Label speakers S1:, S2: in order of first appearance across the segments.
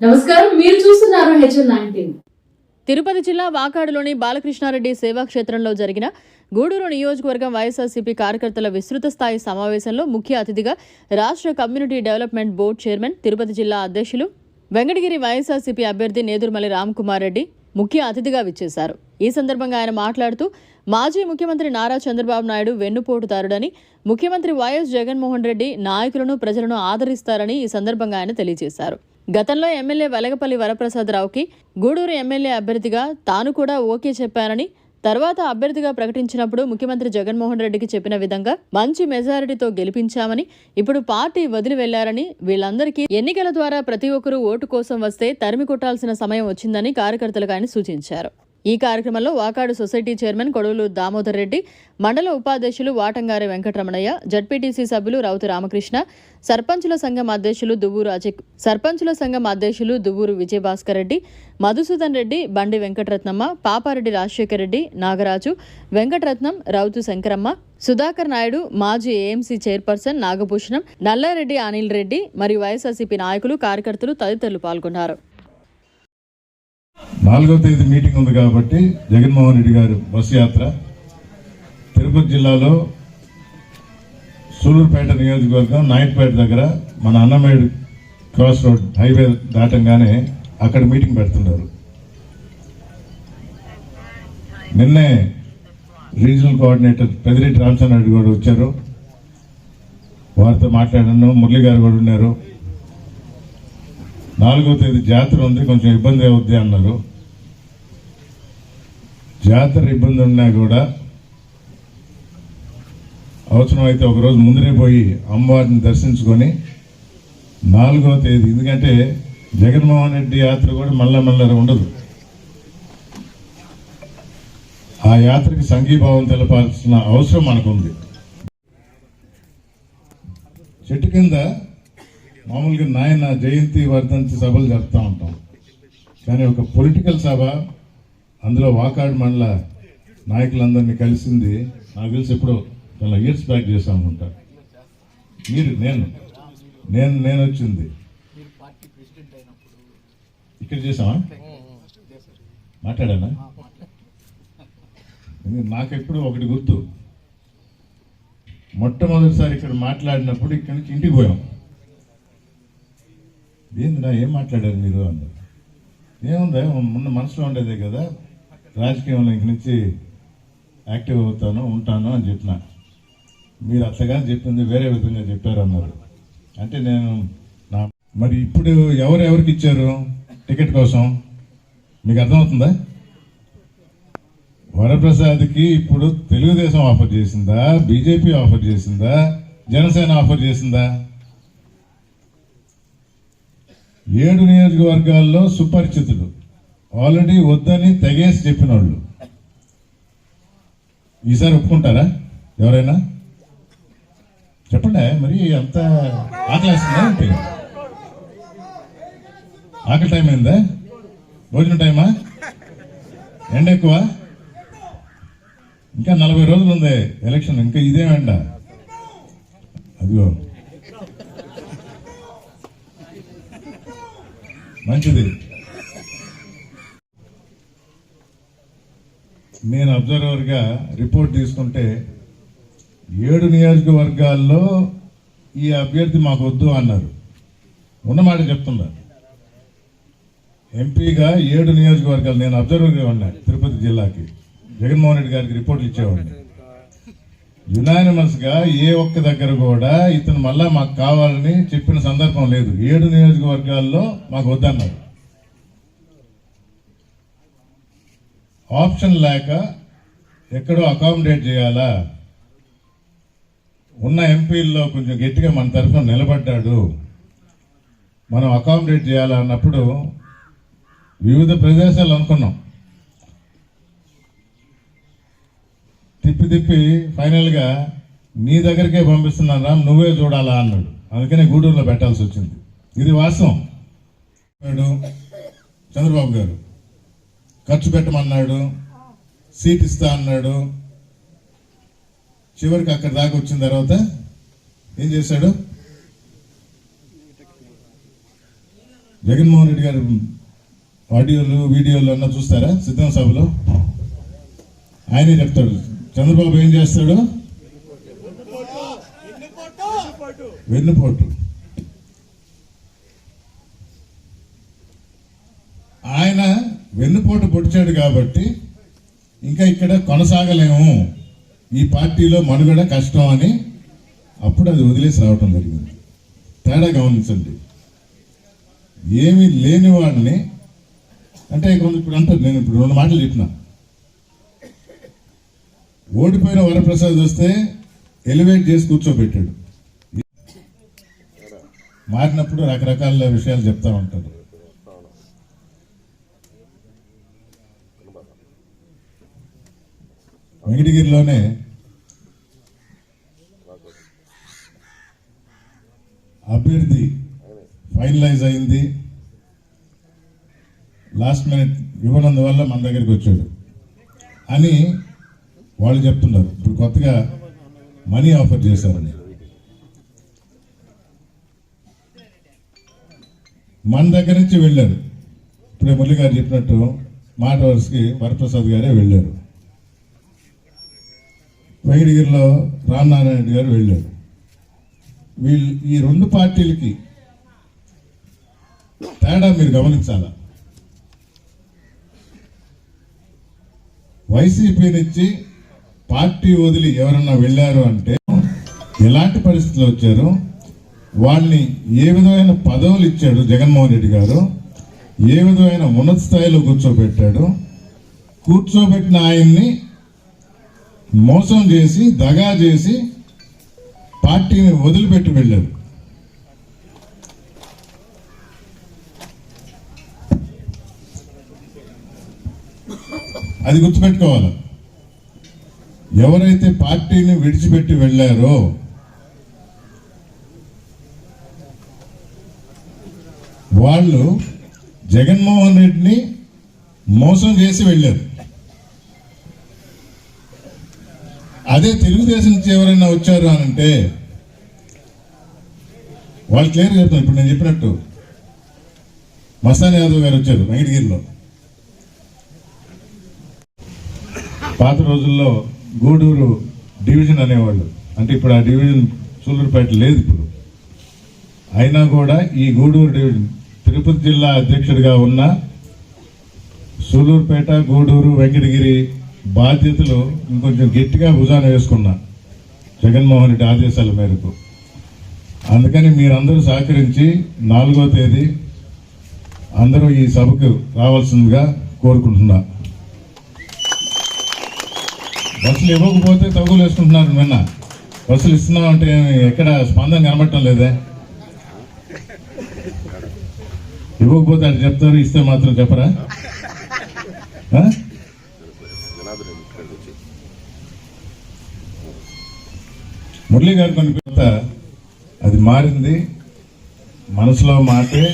S1: నమస్కారం మీరు చూస్తున్నారు హెచ్ఎన్ నైన్టీన్
S2: తిరుపతి జిల్లా వాకాడులోని బాలకృష్ణారెడ్డి సేవాక్షేత్రంలో జరిగిన గూడూరు నియోజకవర్గం వైఎస్ఆర్సీపీ కార్యకర్తల విస్తృత స్థాయి సమావేశంలో ముఖ్య అతిథిగా రాష్ట్ర community development board chairman Tirupati జిల్లా అధ్యక్షులు వెంకటగిరి వైఎస్ఆర్సీపీ అభ్యర్థి నేదురుమల్లి రామ్కుమార్ రెడ్డి ముఖ్య అతిథిగా విచ్చేశారు. ఈ సందర్భంగా ఆయన మాట్లాడుతూ మాజీ ముఖ్యమంత్రి నారా చంద్రబాబు నాయుడు వెన్నుపోటుదారుడని ముఖ్యమంత్రి వైఎస్ జగన్మోహన్ రెడ్డి నాయకులను ప్రజలను ఆదరిస్తారని ఈ సందర్భంగా ఆయన తెలియజేశారు. గతంలో ఎమ్మెల్యే వెలగపల్లి వరప్రసాదరావుకి గూడూరు ఎమ్మెల్యే అభ్యర్థిగా తాను కూడా ఓకే చెప్పానని తర్వాత అభ్యర్థిగా ప్రకటించినప్పుడు ముఖ్యమంత్రి జగన్మోహన్ రెడ్డికి చెప్పిన విధంగా మంచి మెజారిటీతో గెలిపించామని ఇప్పుడు పార్టీ వదిలి వెళ్ళారని వీళ్ళందరికీ ఎన్నికల ద్వారా ప్రతి ఒక్కరూ ఓటు కోసం వస్తే తరిమి కొట్టాల్సిన సమయం వచ్చిందని కార్యకర్తలకు ఆయన సూచించారు. ఈ కార్యక్రమంలో వాకాడు సొసైటీ చైర్మన్ కొడవలు దామోదర్ రెడ్డి మండల ఉపాధ్యక్షులు వాటంగారి వెంకటరమణయ్య జడ్పీటీసీ సభ్యులు రౌతు రామకృష్ణ సర్పంచుల సంఘం అధ్యక్షులు దువ్వూరు అజయ్ సర్పంచుల సంఘం అధ్యక్షులు దువ్వూరు విజయభాస్కర్ రెడ్డి మధుసూదన్ రెడ్డి బండి వెంకటరత్నమ్మ పాపారెడ్డి రాజశేఖర్ రెడ్డి నాగరాజు వెంకటరత్నం రౌతు శంకరమ్మ సుధాకర్ నాయుడు మాజీ ఏఎంసీ చైర్పర్సన్ నాగభూషణం నల్లారెడ్డి అనిల్ రెడ్డి మరియు వైఎస్ఆర్సీపీ నాయకులు కార్యకర్తలు తదితరులు పాల్గొన్నారు.
S3: నాలుగో తేదీ మీటింగ్ ఉంది కాబట్టి జగన్మోహన్ రెడ్డి గారు బస్సు యాత్ర. తిరుపతి జిల్లాలో సూలూరుపేట నియోజకవర్గం నాయుడుపేట దగ్గర మన అన్నమేడు క్రాస్ రోడ్ హైవే దాటంగానే అక్కడ మీటింగ్ పెడుతున్నారు. నిన్నే రీజనల్ కోఆర్డినేటర్ పెదిరెడ్డి రామచంద్ర రెడ్డి కూడా వచ్చారు. వారితో మాట్లాడాను మురళి గారు కూడా ఉన్నారు. నాలుగో తేదీ జాతర ఉంది కొంచెం ఇబ్బంది అవుద్ది అన్నారు. జాతర ఇబ్బంది ఉన్నా కూడా అవసరమైతే ఒకరోజు ముందరే పోయి అమ్మవారిని దర్శించుకొని నాలుగో తేదీ ఎందుకంటే జగన్మోహన్ రెడ్డి యాత్ర కూడా మళ్ళా మళ్ళా ఉండదు. ఆ యాత్రకి సంఘీభావం తెలపాల్సిన అవసరం మనకుంది. చెట్టు కింద మామూలుగా నాయన జయంతి వర్ధంతి సభలు జరుపుతూ ఉంటాం. కానీ ఒక పొలిటికల్ సభ అందులో వాకాడ్ మండల నాయకులందరినీ కలిసింది. నాకు తెలిసి ఎప్పుడో చాలా ఇయర్స్ బ్యాక్ చేసాం మీరు నేను నేను నేను వచ్చింది. ఇక్కడ చేసామా మాట్లాడానా? నాకెప్పుడు నాకు ఒకటి గుర్తు. మొట్టమొదటిసారి ఇక్కడ మాట్లాడినప్పుడు ఇక్కడి నుంచి ఇంటికి పోయాం. ఏందిరా ఏం మాట్లాడారు మీరు అన్నారు. ఏముందా మొన్న మనసులో ఉండేదే కదా రాజకీయంలో ఇంక నుంచి యాక్టివ్ అవుతాను ఉంటాను అని చెప్పిన. మీరు అత్తగా చెప్పింది వేరే విధంగా చెప్పారు అన్నారు అంటే నేను నా మరి ఇప్పుడు ఎవరు ఎవరికి ఇచ్చారు టికెట్ కోసం? మీకు అర్థమవుతుందా? వరప్రసాద్కి ఇప్పుడు తెలుగుదేశం ఆఫర్ చేసిందా బీజేపీ ఆఫర్ చేసిందా జనసేన ఆఫర్ చేసిందా? ఏడు నియోజకవర్గాల్లో సుపరిచితుడు ఆల్రెడీ వద్దని తెగేసి చెప్పిన వాళ్ళు ఈసారి ఒప్పుకుంటారా? ఎవరైనా? చెప్పండి మరి అంత ఆకలేస్తుందా ఏంటి? ఆకలి టైం అయిందా? భోజనం టైమా? ఎండ ఎక్కువ? ఇంకా నలభై రోజులు ఉంది ఎలక్షన్ ఇంకా ఇదేమండ అదిగో. మంచిది. నేను అబ్జర్వర్గా రిపోర్ట్ తీసుకుంటే ఏడు నియోజకవర్గాల్లో ఈ అభ్యర్థి మాకు వద్దు అన్నారు. ఉన్నమాట చెప్తున్నా. ఎంపీగా ఏడు నియోజకవర్గాలు నేను అబ్జర్వర్గా ఉన్నాను తిరుపతి జిల్లాకి. జగన్మోహన్ రెడ్డి గారికి రిపోర్ట్లు ఇచ్చేవాడిని. యునానిమస్గా ఏ ఒక్క దగ్గర కూడా ఇతను మళ్ళా మాకు కావాలని చెప్పిన సందర్భం లేదు. ఏడు నియోజకవర్గాల్లో మాకు వద్దన్నారు. ఆప్షన్ లేక ఎక్కడో అకామిడేట్ చేయాలా? ఉన్న ఎంపీల్లో కొంచెం గట్టిగా మన తరఫున నిలబడ్డాడు. మనం అకామిడేట్ చేయాలా అన్నప్పుడు వివిధ ప్రదేశాలు అనుకున్నాం. తిప్పి తిప్పి ఫైనల్గా నీ దగ్గరికే పంపిస్తున్నాను రామ్ నువ్వే చూడాలా అన్నాడు. అందుకనే గూడూరులో పెట్టాల్సి వచ్చింది. ఇది వాస్తవం. చంద్రబాబు గారు. ఖర్చు పెట్టమన్నాడు సీట్ ఇస్తా అన్నాడు. చివరికి అక్కడ దాకా వచ్చిన తర్వాత ఏం చేశాడు? జగన్మోహన్ రెడ్డి గారు ఆడియోలు వీడియోలు అన్న చూస్తారా? సిద్ధం సభలో? ఆయనే చెప్తాడు. చంద్రబాబు ఏం చేస్తాడు? వెన్నుపోటు. ఆయన వెన్నుపోటు పొడిచాడు కాబట్టి ఇంకా ఇక్కడ కొనసాగలేము. ఈ పార్టీలో మనుగడ కష్టం అని అప్పుడు అది వదిలేసి రావటం జరిగింది. తేడా గమనించండి. ఏమీ లేని వాడిని అంటే కొంత ఇప్పుడు అంటారు నేను ఇప్పుడు రెండు మాటలు చెప్పినా. ఓడిపోయిన వరప్రసాద్ వస్తే ఎలివేట్ చేసి కూర్చోబెట్టాడు. మారినప్పుడు రకరకాల విషయాలు చెప్తా ఉంటారు. వెంకటగిరిలోనే అభ్యర్థి ఫైనలైజ్ అయింది. లాస్ట్ మినిట్ ఇవ్వనందువల్ల మన దగ్గరికి వచ్చాడు. అని వాళ్ళు చెప్తున్నారు. ఇప్పుడు కొత్తగా మనీ ఆఫర్ చేశారని మన దగ్గర నుంచి వెళ్ళారు. ఇప్పుడే మురళి గారు చెప్పినట్టు మాట వరుసకి వరప్రసాద్ గారే వెళ్ళారు. వైడిగిరిలో రామనారాయణ గారు వెళ్ళారు. వీళ్ళు ఈ రెండు పార్టీలకి తేడా మీరు గమనించాలా? వైసీపీ నుంచి పార్టీ వదిలి ఎవరన్నా వెళ్ళారు అంటే ఎలాంటి పరిస్థితులు వచ్చారు? వాళ్ళని ఏ విధమైన పదవులు ఇచ్చాడు జగన్మోహన్ రెడ్డి గారు? ఏ విధమైన ఉన్నత స్థాయిలో కూర్చోబెట్టాడు? కూర్చోబెట్టిన ఆయన్ని మోసం చేసి దగా చేసి పార్టీని వదిలిపెట్టి వెళ్ళారు అది గుర్తుపెట్టుకోవాలి? ఎవరైతే పార్టీని విడిచిపెట్టి వెళ్ళారో వాళ్ళు జగన్మోహన్ రెడ్డిని మోసం చేసి వెళ్ళారు. అదే తెలుగుదేశం నుంచి ఎవరైనా వచ్చారు అనంటే వాళ్ళు క్లియర్ చెప్తాను ఇప్పుడు నేను చెప్పినట్టు మస్తాన్ యాదవ్ గారు వచ్చారు వెంకటగిరిలో. పాత రోజుల్లో గూడూరు డివిజన్ అనేవాళ్ళు. అంటే ఇప్పుడు ఆ డివిజన్ సూళ్ళూరుపేట లేదు ఇప్పుడు. అయినా కూడా ఈ గూడూరు డివిజన్ తిరుపతి జిల్లా అధ్యక్షుడిగా ఉన్న సూళ్ళూరుపేట గూడూరు వెంకటగిరి బాధ్యతలు ఇంకొంచెం గట్టిగా భుజాన వేసుకున్నా జగన్మోహన్ రెడ్డి ఆదేశాల మేరకు. అందుకని మీరందరూ సహకరించి నాలుగో తేదీ అందరూ ఈ సభకు రావాల్సిందిగా కోరుకుంటున్నా. బస్సులు ఇవ్వకపోతే తగులు వేసుకుంటున్నారు నిన్న. బస్సులు ఇస్తున్నామంటే ఎక్కడ స్పందన కనబడటం లేదే? ఇవ్వకపోతే అటు చెప్తారు ఇస్తే మాత్రం చెప్పరా? మురళీ గారు కొన్ని పెద్ద అది మారింది. మనసులో మాటే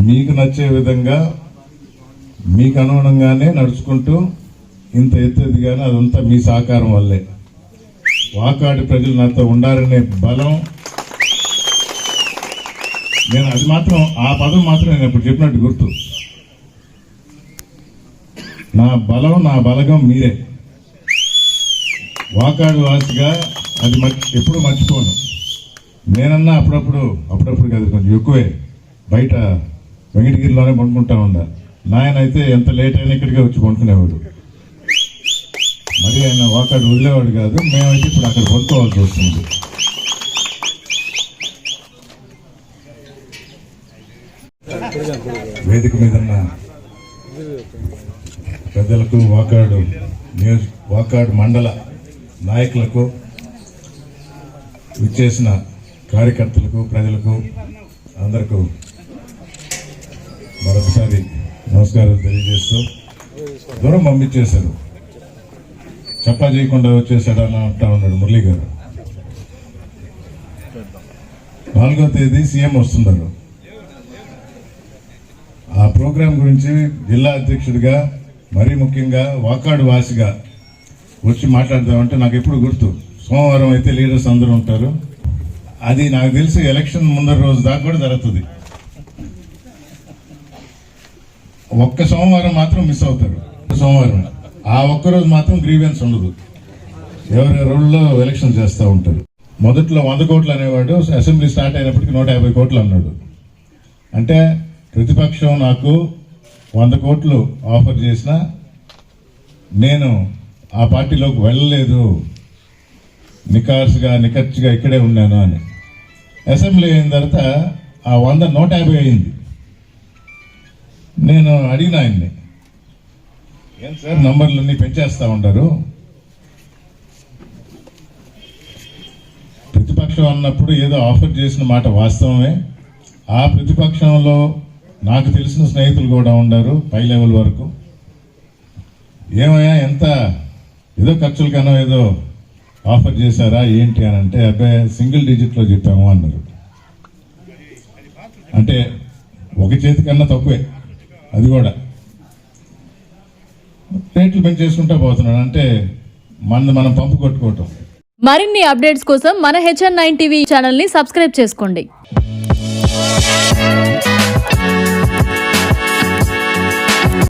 S3: మీకు నచ్చే విధంగా మీకు అనుగుణంగానే నడుచుకుంటూ ఇంత ఎత్తు కానీ అదంతా మీ సహకారం వల్లే. వాకాడి ప్రజలు నాతో ఉండాలనే బలం నేను అది మాత్రం ఆ పదం మాత్రం నేను ఇప్పుడు చెప్పినట్టు గుర్తు. నా బలం నా బలగం మీరే. వాకాడు వాసిగా అది ఎప్పుడు మర్చిపోను. నేనన్నా అప్పుడప్పుడు అప్పుడప్పుడు కాదు కొంచెం ఎక్కువే. బయట వెంకటగిరిలోనే పండుకుంటా ఉండా నాయన అయితే ఎంత లేట్ అయినా ఇక్కడికే వచ్చి పండుకునేవాడు. మరి ఆయన వాకాడు వదిలేవాడు కాదు. మేమైతే ఇప్పుడు అక్కడ పడుకోవాల్సి వస్తుంది. వేదిక మీద ఉన్న పెద్దలకు వాకాడు న్యూస్ వాకాడు మండల నాయకులకు విచ్చేసిన కార్యకర్తలకు ప్రజలకు అందరికీ మరొకసారి నమస్కారం తెలియజేస్తూ దూరం పంపించేశారు. చెప్పా చేయకుండా వచ్చేసాడు అని అంటా ఉన్నాడు మురళీ గారు నాలుగో తేదీ సీఎం వస్తున్నారు ఆ ప్రోగ్రాం గురించి జిల్లా అధ్యక్షుడిగా మరీ ముఖ్యంగా వాకాడు వాసిగా వచ్చి మాట్లాడదామంటే నాకు ఎప్పుడు గుర్తు. సోమవారం అయితే లీడర్స్ అందరూ ఉంటారు. అది నాకు తెలిసి ఎలక్షన్ ముందర రోజు దాకా కూడా జరుగుతుంది. ఒక్క సోమవారం మాత్రం మిస్ అవుతారు. సోమవారం. ఆ ఒక్క రోజు మాత్రం గ్రీవెన్స్ ఉండదు. ఎవరి రోడ్లో ఎలక్షన్ చేస్తూ ఉంటారు. మొదట్లో వంద కోట్లు అనేవాడు అసెంబ్లీ స్టార్ట్ అయినప్పటికీ నూట యాభై కోట్లు అన్నాడు. అంటే ప్రతిపక్షం నాకు వంద కోట్లు ఆఫర్ చేసిన నేను ఆ పార్టీలోకి వెళ్ళలేదు. నికార్స్గా నికర్చిగా ఇక్కడే ఉన్నాను అని. అసెంబ్లీ అయిన తర్వాత ఆ వంద నూట యాభై అయింది. నేను అడిగిన ఆయన్ని ఏం సార్ నంబర్లన్నీ పెంచేస్తా ఉంటారు? ప్రతిపక్షం అన్నప్పుడు ఏదో ఆఫర్ చేసిన మాట వాస్తవమే. ఆ ప్రతిపక్షంలో నాకు తెలిసిన స్నేహితులు కూడా ఉన్నారు పై లెవెల్ వరకు. ఏమయ్యా ఎంత ఏదో ఖర్చులకన్నా ఏదో ఆఫర్ చేశారా ఏంటి అని అంటే అబ్బాయి సింగిల్ డిజిట్లో చెప్పాము అన్నారు. అంటే ఒక చేతి కన్నా తక్కువే అది కూడా. రేట్లు పెంచేసుకుంటా పోతున్నాడు. అంటే మన మనం పంపు కొట్టుకోవటం.
S2: మరిన్ని అప్డేట్స్ కోసం మన హెచ్ఎన్ నైన్ టీవీ ఛానల్ని సబ్స్క్రైబ్ చేసుకోండి.